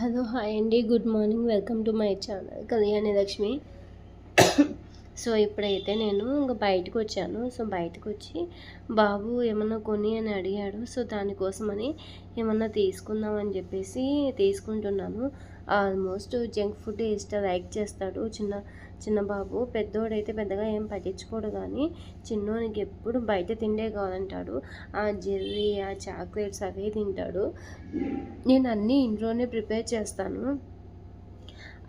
Hello hi అండి. Good morning. Welcome to my channel Kalyani Lakshmi. So ఇప్పుడైతే నేను ఇంకా బయటకు వచ్చాను. సో బయటకు వచ్చి బాబు ఏమన్నా కొని అని అడిగాడు. సో దానికోసమని ఏమన్నా తీసుకుందామని చెప్పేసి తీసుకుంటున్నాను. ఆల్మోస్ట్ జంక్ ఫుడ్ ఇష్ట లైక్ చేస్తాడు. చిన్న చిన్న బాబు పెద్దోడైతే పెద్దగా ఏం పట్టించుకోడు కానీ చిన్నోనికి ఎప్పుడు బయట తిండే కావాలంటాడు ఆ జెర్రీ ఆ చాక్లెట్స్ అవే తింటాడు. నేను అన్నీ ఇంట్లోనే ప్రిపేర్ చేస్తాను.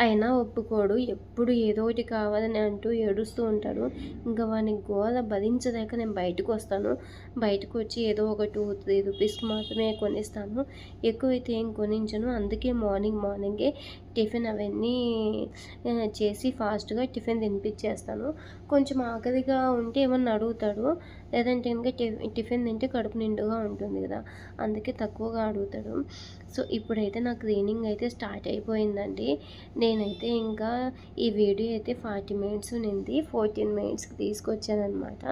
అయినా ఒప్పుకోడు. ఎప్పుడు ఏదో ఒకటి కావాలని అంటూ ఏడుస్తూ ఉంటాడు. ఇంకా వాని గోల భరించలేక నేను బయటకు వస్తాను. బయటకు వచ్చి ఏదో ఒక టూ త్రీ రూపీస్కి మాత్రమే కొనిస్తాను. ఎక్కువైతే ఏం కొనించను. అందుకే మార్నింగ్ మార్నింగే టిఫిన్ అవన్నీ చేసి ఫాస్ట్గా టిఫిన్ తినిపించేస్తాను కొంచెం ఆకలిగా ఉంటే ఏమన్నా అడుగుతాడు. లేదంటే ఇంకా టిఫిన్ తింటే కడుపు నిండుగా ఉంటుంది కదా అందుకే తక్కువగా అడుగుతాడు. సో ఇప్పుడైతే నా క్లీనింగ్ అయితే స్టార్ట్ అయిపోయిందండి. నేనైతే ఇంకా ఈ వీడియో అయితే ఫార్టీ మినిట్స్ నింది ఫోర్టీన్ మినిట్స్కి తీసుకొచ్చాను అనమాట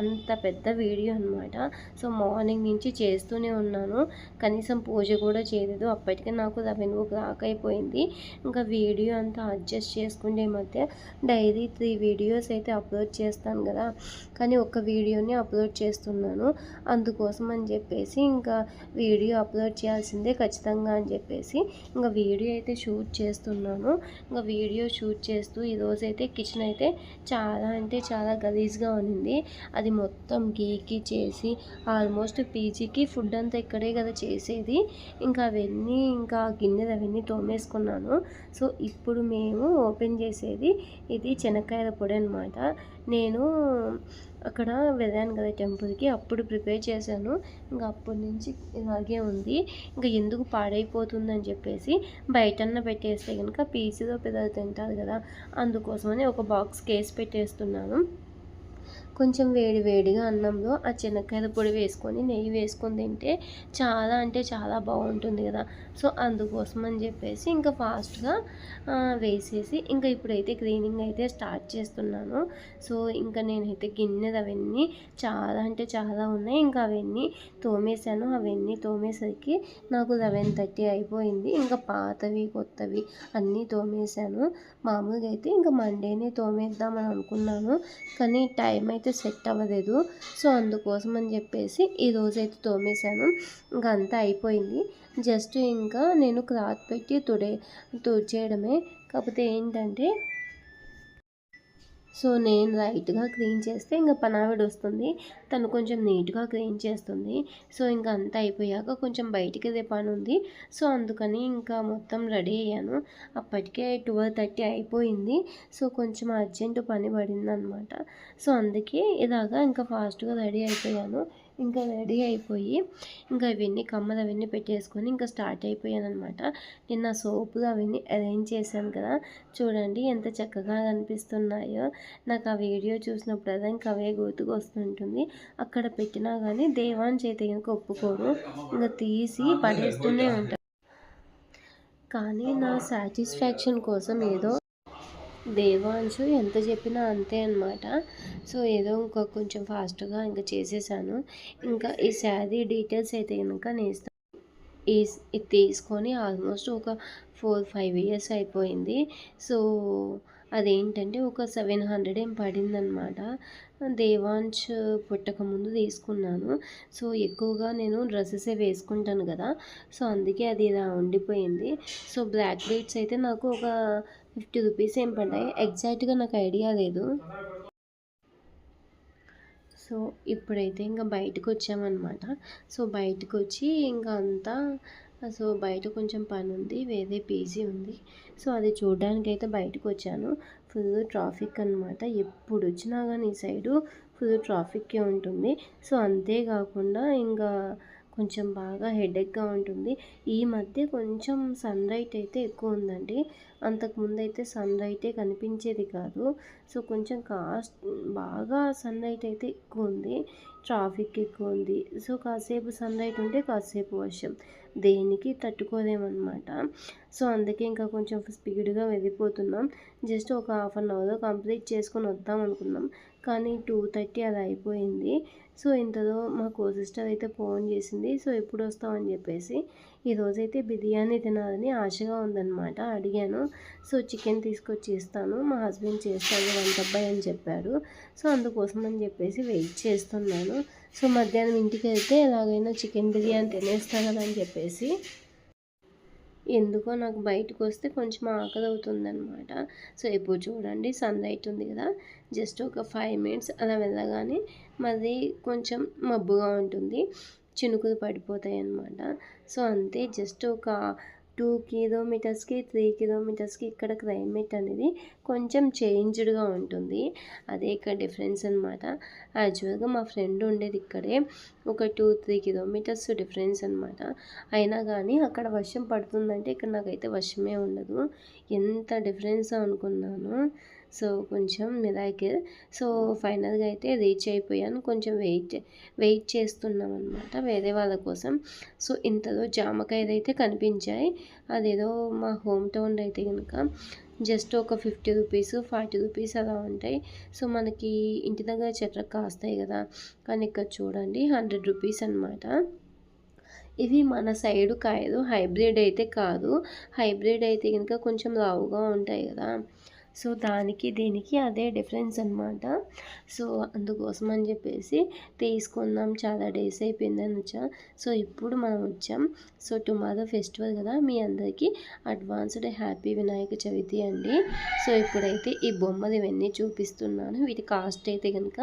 అంత పెద్ద వీడియో అనమాట సో మార్నింగ్ నుంచి చేస్తూనే ఉన్నాను. కనీసం పూజ కూడా చేయలేదు. అప్పటికే నాకు లెవెన్ ఓ క్లాక్ అయిపోయింది. ఇంకా వీడియో అంతా అడ్జస్ట్ చేసుకుంటే ఈ మధ్య డైలీ త్రీ వీడియోస్ అయితే అప్లోడ్ చేస్తాను కదా. కానీ ఒక వీడియోని అప్లోడ్ చేస్తున్నాను. అందుకోసం అని చెప్పేసి ఇంకా వీడియో అప్లోడ్ చేయాల్సిందే ఖచ్చితంగా అని చెప్పేసి ఇంకా వీడియో అయితే షూట్ చేస్తున్నాను. ఇంకా వీడియో షూట్ చేస్తూ ఈరోజు అయితే కిచెన్ అయితే చాలా అంటే చాలా గలీజ్గా ఉన్నింది. అది మొత్తం గీకి చేసి ఆల్మోస్ట్ పీజీకి ఫుడ్ అంతా ఇక్కడే కదా చేసేది. ఇంకా అవన్నీ ఇంకా గిన్నెలు అవన్నీ తోమేసుకున్నాను. సో ఇప్పుడు మేము ఓపెన్ చేసేది ఇది చెనక్కాయల పొడి అనమాట నేను అక్కడ వెళ్ళాను కదా టెంపుల్కి అప్పుడు ప్రిపేర్ చేశాను. ఇంకా అప్పటి నుంచి ఇలాగే ఉంది. ఇంకా ఎందుకు పాడైపోతుందని చెప్పేసి బయటన్న పెట్టేస్తే కనుక పీసీలో పిల్లలు తింటారు కదా అందుకోసమని ఒక బాక్స్ కేసు పెట్టేస్తున్నాను. కొంచెం వేడి వేడిగా అన్నంలో ఆ శనక్కాయల పొడి వేసుకొని నెయ్యి వేసుకొని తింటే చాలా అంటే చాలా బాగుంటుంది కదా. సో అందుకోసం అని చెప్పేసి ఇంకా ఫాస్ట్గా వేసేసి ఇంకా ఇప్పుడైతే క్లీనింగ్ అయితే స్టార్ట్ చేస్తున్నాను. సో ఇంకా నేనైతే గిన్నెలు అవన్నీ చాలా అంటే చాలా ఉన్నాయి. ఇంకా అవన్నీ తోమేశాను. అవన్నీ తోమేసరికి నాకు లెవెన్ థర్టీ అయిపోయింది. ఇంకా పాతవి కొత్తవి అన్నీ తోమేశాను. మామూలుగా అయితే ఇంకా మండేనే తోమేద్దామని అనుకున్నాను. కానీ టైం అయితే అయితే సెట్ అవ్వలేదు. సో అందుకోసం అని చెప్పేసి ఈ రోజైతే తోమేశాను. ఇంకా అంతా అయిపోయింది. జస్ట్ ఇంకా నేను క్లాత్ పెట్టి తుడే తుడిచేయడమే. కాకపోతే ఏంటంటే సో నేను రైట్గా క్లీన్ చేస్తే ఇంకా పనావిడ వస్తుంది తను కొంచెం నీట్గా క్లీన్ చేస్తుంది. సో ఇంకా అంతా అయిపోయాక కొంచెం బయటికి అదే పని ఉంది. సో అందుకని ఇంకా మొత్తం రెడీ అయ్యాను. అప్పటికే ట్వెల్వ్ థర్టీ అయిపోయింది. సో కొంచెం అర్జెంటు పని పడింది అనమాట సో అందుకే ఇలాగా ఇంకా ఫాస్ట్గా రెడీ అయిపోయాను. ఇంకా రెడీ అయిపోయి ఇంకా అవన్నీ కమ్మలు అవన్నీ పెట్టేసుకొని ఇంకా స్టార్ట్ అయిపోయాను అనమాట నిన్న సోపులు అవన్నీ అరేంజ్ చేశాను కదా. చూడండి ఎంత చక్కగా కనిపిస్తున్నాయో నాకు ఆ వీడియో చూసినప్పుడు అదే ఇంకా అవే గుర్తుకు వస్తుంటుంది అక్కడ పెట్టినా కానీ దేవాన్ చేతి కనుక ఒప్పుకోరు. ఇంకా తీసి పడేస్తూనే ఉంటారు. కానీ నా సాటిస్ఫాక్షన్ కోసం ఏదో దేవాంశు ఎంత చెప్పినా అంతే అనమాట సో ఏదో ఇంకా కొంచెం ఫాస్ట్గా ఇంకా చేసేసాను. ఇంకా ఈ శారీ డీటెయిల్స్ అయితే కనుక నేను ఈ ఇది తీసుకొని ఆల్మోస్ట్ ఒక ఫోర్ ఫైవ్ ఇయర్స్ అయిపోయింది. సో అదేంటంటే ఒక సెవెన్ హండ్రెడ్ ఏం పడిందనమాట. దేవాంచ్ పుట్టక ముందు తీసుకున్నాను. సో ఎక్కువగా నేను డ్రెస్సెసే వేసుకుంటాను కదా. సో అందుకే అది ఇలా ఉండిపోయింది. సో బ్లాక్ బీడ్స్ అయితే నాకు ఒక ఫిఫ్టీ రూపీస్ ఏం పడ్డాయి. ఎగ్జాక్ట్గా నాకు ఐడియా లేదు. సో ఇప్పుడైతే ఇంకా బయటకు వచ్చామన్నమాట సో బయటకు వచ్చి ఇంకా అంతా సో బయట కొంచెం పని ఉంది వేరే పీజీ ఉంది. సో అది చూడడానికి అయితే బయటకు వచ్చాను ఫుల్ ట్రాఫిక్ అనమాట ఎప్పుడు వచ్చినా కానీ ఈ సైడు ఫుల్ ట్రాఫిక్కే ఉంటుంది. సో అంతేకాకుండా ఇంకా కొంచెం బాగా హెడేక్గా ఉంటుంది. ఈ మధ్య కొంచెం సన్ రైట్ అయితే ఎక్కువ ఉందండి. అంతకుముందు అయితే సన్ రైటే కనిపించేది కాదు. సో కొంచెం కాస్ట్ బాగా సన్ రైట్ అయితే ఎక్కువ ఉంది. ట్రాఫిక్ ఎక్కువ ఉంది. సో కాసేపు సన్ రైట్ ఉంటే కాసేపు వర్షం. దేనికి తట్టుకోలేమన్నమాట. సో అందుకే ఇంకా కొంచెం స్పీడ్గా వెళ్ళిపోతున్నాం. జస్ట్ ఒక హాఫ్ అన్ అవర్లో కంప్లీట్ చేసుకొని వద్దాం అనుకున్నాం. కానీ టూ థర్టీ అలా అయిపోయింది. సో ఇంతలో మా కో సిస్టర్ అయితే ఫోన్ చేసింది. సో ఎప్పుడు వస్తామని చెప్పేసి ఈరోజైతే బిర్యానీ తినాలని ఆశగా ఉందన్నమాట. అడిగాను. సో చికెన్ తీసుకొచ్చి ఇస్తాను. మా హస్బెండ్ చేస్తాడు వంట అబ్బాయి అని చెప్పారు సో అందుకోసం అని చెప్పేసి వెయిట్ చేస్తున్నాను. సో మధ్యాహ్నం ఇంటికి వెళ్తే ఎలాగైనా చికెన్ బిర్యానీ తినేస్తాను కదా అని చెప్పేసి ఎందుకో నాకు బయటకు వస్తే కొంచెం ఆకలి అవుతుందన్నమాట సో ఇప్పుడు చూడండి సన్ రైట్ ఉంది కదా. జస్ట్ ఒక ఫైవ్ మినిట్స్ అలా వెళ్ళగానే మళ్ళీ కొంచెం మబ్బుగా ఉంటుంది. చినుకులు పడిపోతాయి అన్నమాట సో అంతే. జస్ట్ ఒక టూ కిలోమీటర్స్కి త్రీ కిలోమీటర్స్కి ఇక్కడ క్లైమేట్ అనేది కొంచెం చేంజ్డ్గా ఉంటుంది. అదే ఇక్కడ డిఫరెన్స్ అనమాట యాక్చువల్గా మా ఫ్రెండ్ ఉండేది ఇక్కడే. ఒక టూ త్రీ కిలోమీటర్స్ డిఫరెన్స్ అనమాట అయినా కానీ అక్కడ వర్షం పడుతుందంటే ఇక్కడ నాకైతే వర్షమే ఉండదు. ఎంత డిఫరెన్స్ అనుకున్నాను. సో కొంచెం మిరాకిల్. సో ఫైనల్గా అయితే రీచ్ అయిపోయాను. కొంచెం వెయిట్ వెయిట్ చేస్తున్నాం అనమాట వేరే వాళ్ళ కోసం. సో ఇంతలో జామకాయలు అయితే కనిపించాయి. అదేదో మా హోమ్ టౌన్ అయితే కనుక జస్ట్ ఒక ఫిఫ్టీ రూపీస్ ఫార్టీ రూపీస్ అలా ఉంటాయి. సో మనకి ఇంటి దగ్గర చెట్ల కాస్తాయి కదా. కానీ ఇక్కడ చూడండి హండ్రెడ్ రూపీస్ అనమాట ఇవి మన సైడు కాయదు హైబ్రిడ్ అయితే కాదు. హైబ్రిడ్ అయితే కనుక కొంచెం లావుగా ఉంటాయి కదా. సో దానికి దీనికి అదే డిఫరెన్స్ అనమాట సో అందుకోసం అని చెప్పేసి తీసుకుందాం. చాలా డేస్ అయిపోయిందని వచ్చా. సో ఇప్పుడు మనం వచ్చాం. సో టుమారో ఫెస్టివల్ కదా మీ అందరికీ అడ్వాన్స్డ్ హ్యాపీ వినాయక చవితి అండి. సో ఇప్పుడైతే ఈ బొమ్మలు ఇవన్నీ చూపిస్తున్నాను. వీటి కాస్ట్ అయితే కనుక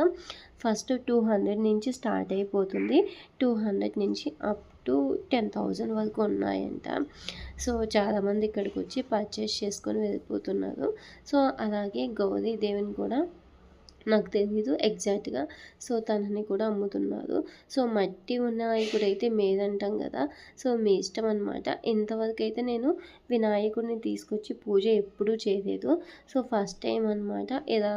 ఫస్ట్ టూ హండ్రెడ్ నుంచి స్టార్ట్ అయిపోతుంది. టూ హండ్రెడ్ నుంచి అప్ టు టెన్ థౌజండ్ వరకు ఉన్నాయంట. సో చాలామంది ఇక్కడికి వచ్చి పర్చేస్ చేసుకొని వెళ్ళిపోతున్నారు. సో అలాగే గౌరీ దేవుని కూడా నాకు తెలీదు ఎగ్జాక్ట్గా. సో తనని కూడా అమ్ముతున్నారు. సో మట్టి ఉన్న వినాయకుడైతే మేదంటాం కదా. సో మీ ఇష్టం అనమాట ఇంతవరకు అయితే నేను వినాయకుడిని తీసుకొచ్చి పూజ ఎప్పుడూ చేయలేదు. సో ఫస్ట్ టైం అనమాట ఇలా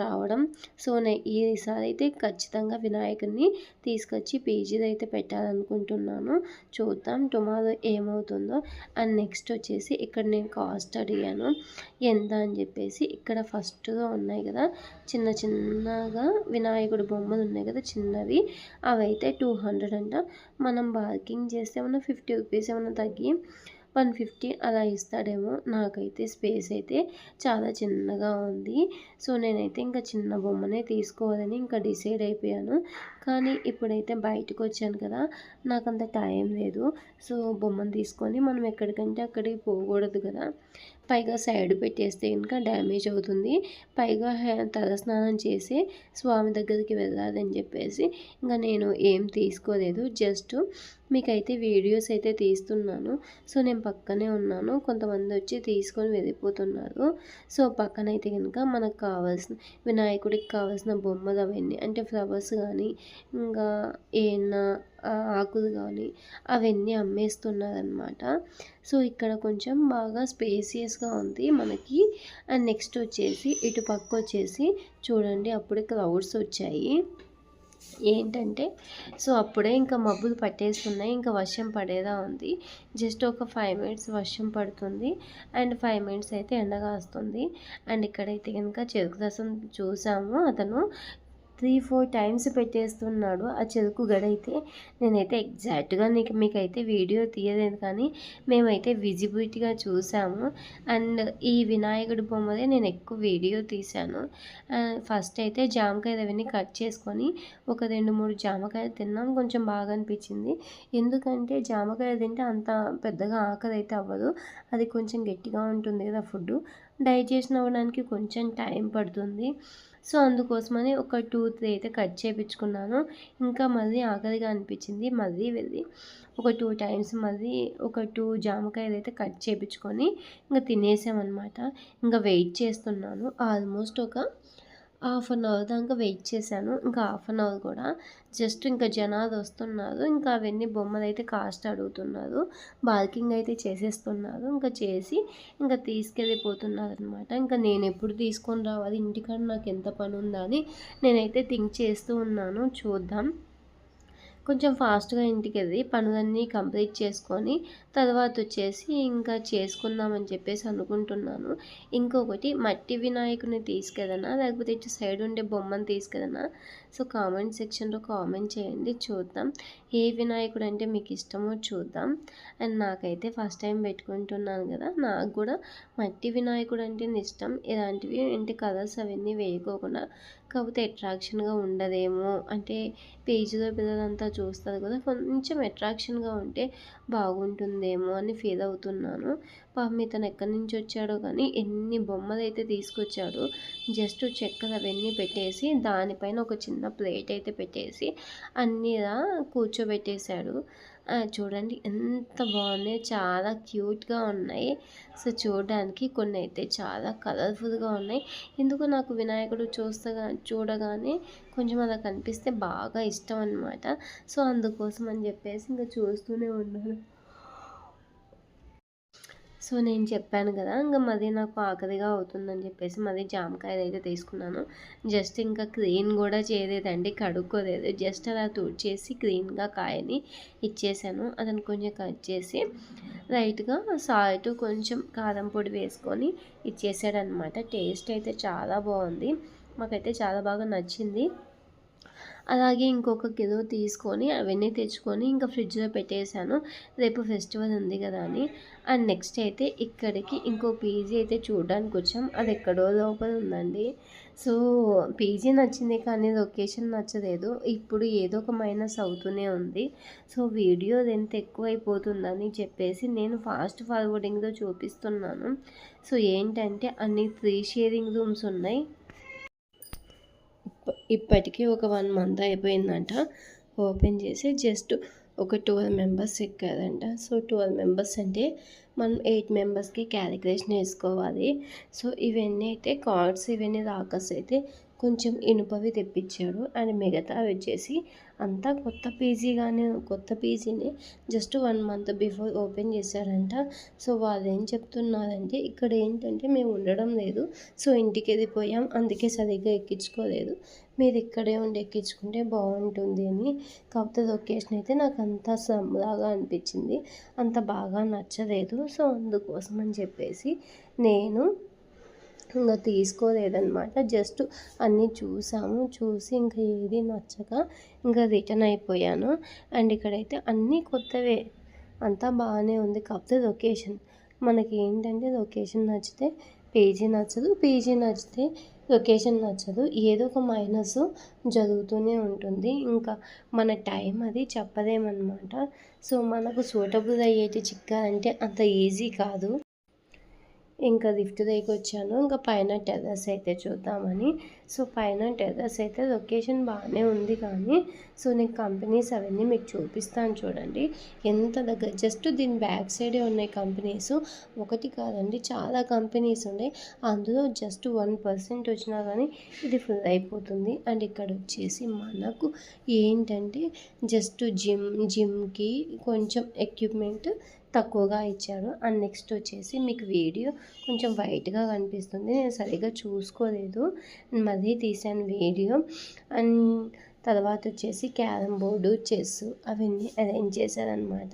రావడం. సో ఈసారి అయితే ఖచ్చితంగా వినాయకుడిని తీసుకొచ్చి పీజీది అయితే పెట్టాలనుకుంటున్నాను. చూద్దాం టుమారో ఏమవుతుందో. అండ్ నెక్స్ట్ వచ్చేసి ఇక్కడ నేను కాస్ట్ అడిగాను. ఎంత అని చెప్పేసి ఇక్కడ ఫస్ట్గా ఉన్నాయి కదా. చిన్న చిన్నగా వినాయకుడి బొమ్మలు ఉన్నాయి కదా చిన్నవి. అవి అయితే టూ హండ్రెడ్ అంట. మనం బార్కింగ్ చేస్తే ఏమన్నా ఫిఫ్టీ రూపీస్ ఏమన్నా తగ్గి వన్ ఫిఫ్టీ అలా ఇస్తాడేమో నాకైతే స్పేస్ అయితే చాలా చిన్నగా ఉంది. సో నేనైతే ఇంకా చిన్న బొమ్మనే తీసుకోవాలని ఇంకా డిసైడ్ అయిపోయాను. కానీ ఇప్పుడైతే బయటకు వచ్చాను కదా నాకు అంత టైం లేదు. సో బొమ్మను తీసుకొని మనం ఎక్కడికంటే అక్కడికి పోకూడదు కదా. పైగా సైడ్ పెట్టేస్తే ఇంకా డ్యామేజ్ అవుతుంది. పైగా తలస్నానం చేసి స్వామి దగ్గరికి వెళ్ళాలని చెప్పేసి ఇంకా నేను ఏం తీసుకోలేదు. జస్ట్ మీకైతే వీడియోస్ అయితే తీస్తున్నాను. సో నేను పక్కనే ఉన్నాను. కొంతమంది వచ్చి తీసుకొని వెళ్ళిపోతున్నారు. సో పక్కనైతే కనుక మనకు కావాల్సిన వినాయకుడికి కావాల్సిన బొమ్మలు అవన్నీ అంటే ఫ్లవర్స్ కానీ ఇంకా ఏమన్నా ఆకులు కానీ అవన్నీ అమ్మేస్తున్నారనమాట సో ఇక్కడ కొంచెం బాగా స్పేసియస్గా ఉంది మనకి. అండ్ నెక్స్ట్ వచ్చేసి ఇటు పక్క వచ్చేసి చూడండి అప్పుడే క్లౌడ్స్ వచ్చాయి. ఏంటంటే సో అప్పుడే ఇంకా మబ్బులు పట్టేస్తున్నాయి ఇంకా వర్షం పడేదా ఉంది. జస్ట్ ఒక ఫైవ్ మినిట్స్ వర్షం పడుతుంది. అండ్ ఫైవ్ మినిట్స్ అయితే ఎండగా వస్తుంది అండ్ ఇక్కడైతే కనుక చెరుకు రసం చూసాము అతను. త్రీ ఫోర్ టైమ్స్ పెట్టేస్తున్నాడు ఆ చెరుకు గడైతే నేనైతే ఎగ్జాక్ట్గా నీకు మీకైతే వీడియో తీయలేదు కానీ మేమైతే విజిబిలిటీగా చూసాము. అండ్ ఈ వినాయకుడి బొమ్మదే నేను ఎక్కువ వీడియో తీశాను. ఫస్ట్ అయితే జామకాయలు అవన్నీ కట్ చేసుకొని ఒక రెండు మూడు జామకాయలు తిన్నాం. కొంచెం బాగా అనిపించింది. ఎందుకంటే జామకాయ తింటే అంత పెద్దగా ఆకలి అయితే అవ్వదు. అది కొంచెం గట్టిగా ఉంటుంది కదా ఫుడ్ డైజెషన్ అవ్వడానికి కొంచెం టైం పడుతుంది. సో అందుకోసమని ఒక టూ త్రీ అయితే కట్ చేయించుకున్నాను ఇంకా మళ్ళీ ఆకలిగా అనిపించింది. మళ్ళీ వెళ్ళి ఒక టూ టైమ్స్ మళ్ళీ ఒక టూ జామకాయలు అయితే కట్ చేయించుకొని ఇంకా తినేసామన్నమాట. ఇంకా వెయిట్ చేస్తున్నాను. ఆల్మోస్ట్ ఒక హాఫ్ అన్ అవర్ దాకా వెయిట్ చేశాను. ఇంకా హాఫ్ అన్ అవర్ కూడా. జస్ట్ ఇంకా జనాలు వస్తున్నారు. ఇంకా అవన్నీ బొమ్మలు అయితే కాస్ట్ అడుగుతున్నారు. బార్కింగ్ అయితే చేసేస్తున్నారు. ఇంకా చేసి ఇంకా తీసుకెళ్ళిపోతున్నారు అనమాట ఇంకా నేను ఎప్పుడు తీసుకొని రావాలి? ఇంటికాడ నాకు ఎంత పని ఉందని నేనైతే థింక్ చేస్తూ ఉన్నాను. చూద్దాం. కొంచెం ఫాస్ట్గా ఇంటికి వెళ్ళి పనులన్నీ కంప్లీట్ చేసుకొని తర్వాత వచ్చేసి ఇంకా చేసుకుందామని చెప్పేసి అనుకుంటున్నాను. ఇంకొకటి మట్టి వినాయకుని తీసుకెదనా లేకపోతే ఇటు సైడ్ ఉండే బొమ్మను తీసుకెదనా సో కామెంట్ సెక్షన్లో కామెంట్ చేయండి. చూద్దాం. ఏ వినాయకుడు అంటే మీకు ఇష్టమో చూద్దాం. అండ్ నాకైతే ఫస్ట్ టైం పెట్టుకుంటున్నాను కదా నాకు కూడా మట్టి వినాయకుడు అంటే ఇష్టం. ఇలాంటివి ఇంటి కలర్స్ అవన్నీ వేయకోకుండా కాకపోతే అట్రాక్షన్గా ఉండదేమో అంటే పేజీలో పిల్లలంతా చూస్తారు కదా కొంచెం అట్రాక్షన్గా ఉంటే బాగుంటుంది బాగుంటుందేమో అని ఫీల్ అవుతున్నాను. పాపం ఇతను ఎక్కడి నుంచి వచ్చాడో కానీ ఎన్ని బొమ్మలు అయితే తీసుకొచ్చాడు జస్ట్ చెక్కలు అవన్నీ పెట్టేసి దానిపైన ఒక చిన్న ప్లేట్ అయితే పెట్టేసి అన్నీలా కూర్చోబెట్టేశాడు. చూడండి ఎంత బాగున్నాయి చాలా క్యూట్గా ఉన్నాయి. సో చూడడానికి కొన్ని అయితే చాలా కలర్ఫుల్గా ఉన్నాయి. ఎందుకు నాకు వినాయకుడు చూస్తగా చూడగానే కొంచెం అలా కనిపిస్తే బాగా ఇష్టం అనమాట సో అందుకోసం అని చెప్పేసి ఇంకా చూస్తూనే ఉన్నాను. సో నేను చెప్పాను కదా ఇంకా మది నాకు ఆకలిగా అవుతుందని చెప్పేసి మది జామకాయలు అయితే తీసుకున్నాను. జస్ట్ ఇంకా క్లీన్ కూడా చేయలేదండి కడుక్కోలేదు. జస్ట్ అలా తుడిచేసి క్లీన్గా కాయని ఇచ్చేసాను. అతను కొంచెం కట్ చేసి లైట్గా సాల్ట్ కొంచెం కారం పొడి వేసుకొని ఇచ్చేసాడనమాట టేస్ట్ అయితే చాలా బాగుంది. మాకైతే చాలా బాగా నచ్చింది. అలాగే ఇంకొక కిలో తీసుకొని అవన్నీ తెచ్చుకొని ఇంకా ఫ్రిడ్జ్లో పెట్టేశాను. రేపు ఫెస్టివల్ ఉంది కదా అని. అండ్ నెక్స్ట్ అయితే ఇక్కడికి ఇంకో పీజీ అయితే చూడడానికి వచ్చాం. అది ఎక్కడో లోపల ఉందండి. సో పీజీ నచ్చింది కానీ లొకేషన్ నచ్చలేదు. ఇప్పుడు ఏదో ఒక మైనస్ అవుతూనే ఉంది. సో వీడియో ఎంత ఎక్కువైపోతుందని చెప్పేసి నేను ఫాస్ట్ ఫార్వర్డింగ్లో చూపిస్తున్నాను. సో ఏంటంటే అన్ని త్రీ షేరింగ్ రూమ్స్ ఉన్నాయి. ఇప్పటికీ ఒక వన్ మంత్ అయిపోయిందంట. ఓపెన్ చేసి జస్ట్ ఒక ట్వెల్వ్ మెంబర్స్ ఎక్కారంట. సో ట్వెల్వ్ మెంబర్స్ అంటే మనం ఎయిట్ మెంబర్స్కి క్యాలిక్యులేషన్ వేసుకోవాలి. సో ఇవన్నీ అయితే కార్డ్స్ ఇవన్నీ రాకస్ అయితే కొంచెం ఇనుపవి తెప్పించాడు. అండ్ మిగతా వచ్చేసి అంతా కొత్త పీజీగానే కొత్త పీజీని just one month before open చేశారంట. సో వాళ్ళు ఏం చెప్తున్నారంటే ఇక్కడ ఏంటంటే మేము ఉండడం లేదు. సో ఇంటికి వెళ్ళిపోయాం. అందుకే సరిగ్గా ఎక్కించుకోలేదు. మీరు ఇక్కడే ఉండి ఎక్కించుకుంటే బాగుంటుంది అని. కాకపోతే లొకేషన్ అయితే నాకు అంత సమ్లాగా అనిపించింది. అంత బాగా నచ్చలేదు. సో అందుకోసం అని చెప్పేసి నేను ఇంకా తీసుకోలేదన్నమాట. జస్ట్ అన్నీ చూసాము. చూసి ఇంకా ఏది నచ్చక ఇంకా రిటర్న్ అయిపోయాను. అండ్ ఇక్కడైతే అన్నీ కొత్తవే. అంతా బాగానే ఉంది. కాకపోతే లొకేషన్. మనకి ఏంటంటే లొకేషన్ నచ్చితే పేజీ నచ్చదు పేజీ నచ్చితే లొకేషన్ నచ్చదు. ఏదో ఒక మైనస్ జరుగుతూనే ఉంటుంది. ఇంకా మన టైం అది చెప్పలేమన్నమాట. సో మనకు సూటబుల్ అయ్యేటి అంటే అంత ఈజీ కాదు. ఇంకా లిఫ్ట్ దగ్గరికి వచ్చాను. ఇంకా పైన టెర్రస్ అయితే చూద్దామని. సో పైన టెర్రస్ అయితే లొకేషన్ బాగానే ఉంది కానీ సో నేను కంపెనీస్ అవన్నీ మీకు చూపిస్తాను చూడండి. ఎంత దగ్గర జస్ట్ దీని బ్యాక్ సైడే ఉన్నాయి కంపెనీస్. ఒకటి కాదండి చాలా కంపెనీస్ ఉన్నాయి. అందులో జస్ట్ వన్ పర్సెంట్ వచ్చినా కానీ ఇది ఫుల్ అయిపోతుంది. అండ్ ఇక్కడ వచ్చేసి మనకు ఏంటంటే జస్ట్ జిమ్ జిమ్కి కొంచెం ఎక్విప్మెంట్ తక్కువగా ఇచ్చాడు అండ్ నెక్స్ట్ వచ్చేసి మీకు వీడియో కొంచెం వైట్గా కనిపిస్తుంది. నేను సరిగ్గా చూసుకోలేదు. మళ్ళీ తీసాను వీడియో. అండ్ తర్వాత వచ్చేసి క్యారమ్ బోర్డు చెస్ అవన్నీ అరేంజ్ చేశారనమాట.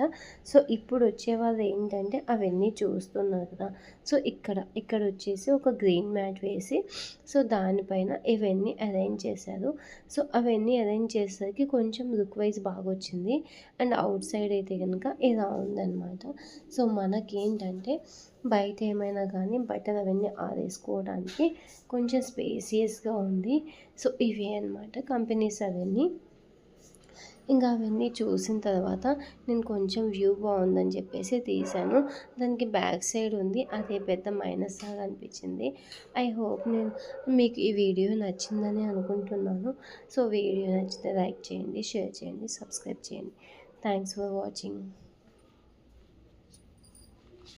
సో ఇప్పుడు వచ్చేవాళ్ళు ఏంటంటే అవన్నీ చూస్తున్నారు కదా. సో ఇక్కడ ఇక్కడ వచ్చేసి ఒక గ్రీన్ మ్యాట్ వేసి సో దానిపైన ఇవన్నీ అరేంజ్ చేశారు. సో అవన్నీ అరేంజ్ చేసేసరికి కొంచెం లుక్ వైజ్ బాగా వచ్చింది అండ్ అవుట్ సైడ్ అయితే కనుక ఇలా ఉందన్నమాట సో మనకేంటంటే బయట ఏమైనా కానీ బట్టలు అవన్నీ ఆరేసుకోవడానికి కొంచెం స్పేసియస్గా ఉంది. సో ఇవే అనమాట కంపెనీస్ అవన్నీ. ఇంకా అవన్నీ చూసిన తర్వాత నేను కొంచెం వ్యూ బాగుందని చెప్పేసి తీశాను. దానికి బ్యాక్ సైడ్ ఉంది. అదే పెద్ద మైనస్ లాగా అనిపించింది. ఐ హోప్ నేను మీకు ఈ వీడియో నచ్చిందని అనుకుంటున్నాను. సో వీడియో నచ్చితే లైక్ చేయండి షేర్ చేయండి సబ్స్క్రైబ్ చేయండి. Thanks for watching.